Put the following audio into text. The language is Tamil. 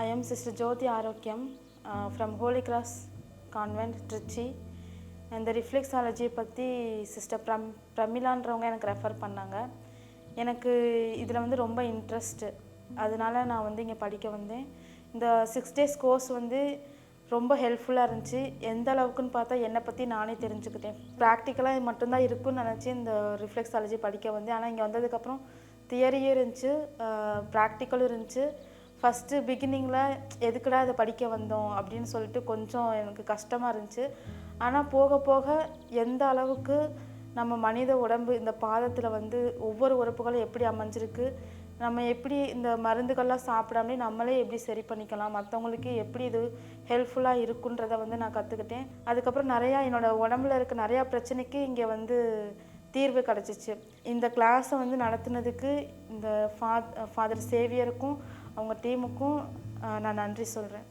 I M sister Jyothi Arokiyam from Holy Cross convent Trichy இந்த ரிஃப்ளெக்ஸாலஜியை பற்றி சிஸ்டர் ப்ரம் பிரமிலான்றவங்க எனக்கு ரெஃபர் பண்ணாங்க. எனக்கு இதில் வந்து ரொம்ப இன்ட்ரெஸ்ட்டு அதனால நான் வந்து இங்கே படிக்க வந்தேன். இந்த சிக்ஸ் டேஸ் கோர்ஸ் வந்து ரொம்ப ஹெல்ப்ஃபுல்லாக இருந்துச்சு. எந்த அளவுக்குன்னு பார்த்தா என்னை பற்றி நானே தெரிஞ்சுக்கிட்டேன். ப்ராக்டிக்கலாக மட்டும்தான் இருக்குன்னு நினச்சி இந்த ரிஃப்ளெக்ஸாலஜி படிக்க வந்தேன். ஆனால் இங்கே வந்ததுக்கப்புறம் தியரியும் இருந்துச்சு uh, ப்ராக்டிக்கலும் இருந்துச்சு. ஃபஸ்ட்டு பிகினிங்கில் எதுக்குடா இதை படிக்க வந்தோம் அப்படின்னு சொல்லிட்டு கொஞ்சம் எனக்கு கஷ்டமாக இருந்துச்சு. ஆனால் போக போக எந்த அளவுக்கு நம்ம மனித உடம்பு இந்த பாதத்தில் வந்து ஒவ்வொரு உறுப்புகளும் எப்படி அமைஞ்சிருக்கு நம்ம எப்படி இந்த மருந்துகள்லாம் சாப்பிடாமலே நம்மளே எப்படி சரி பண்ணிக்கலாம் மற்றவங்களுக்கு எப்படி இது ஹெல்ப்ஃபுல்லாக இருக்குன்றதை வந்து நான் கற்றுக்கிட்டேன் அதுக்கப்புறம் நிறையா என்னோடய உடம்புல இருக்க நிறையா பிரச்சனைக்கு இங்கே வந்து தீர்வு கிடச்சிச்சு. இந்த கிளாஸை வந்து நடத்துனதுக்கு இந்த ஃபா ஃபாதர் சேவியருக்கும் அவங்க டீமுக்கும் நான் நன்றி சொல்கிறேன்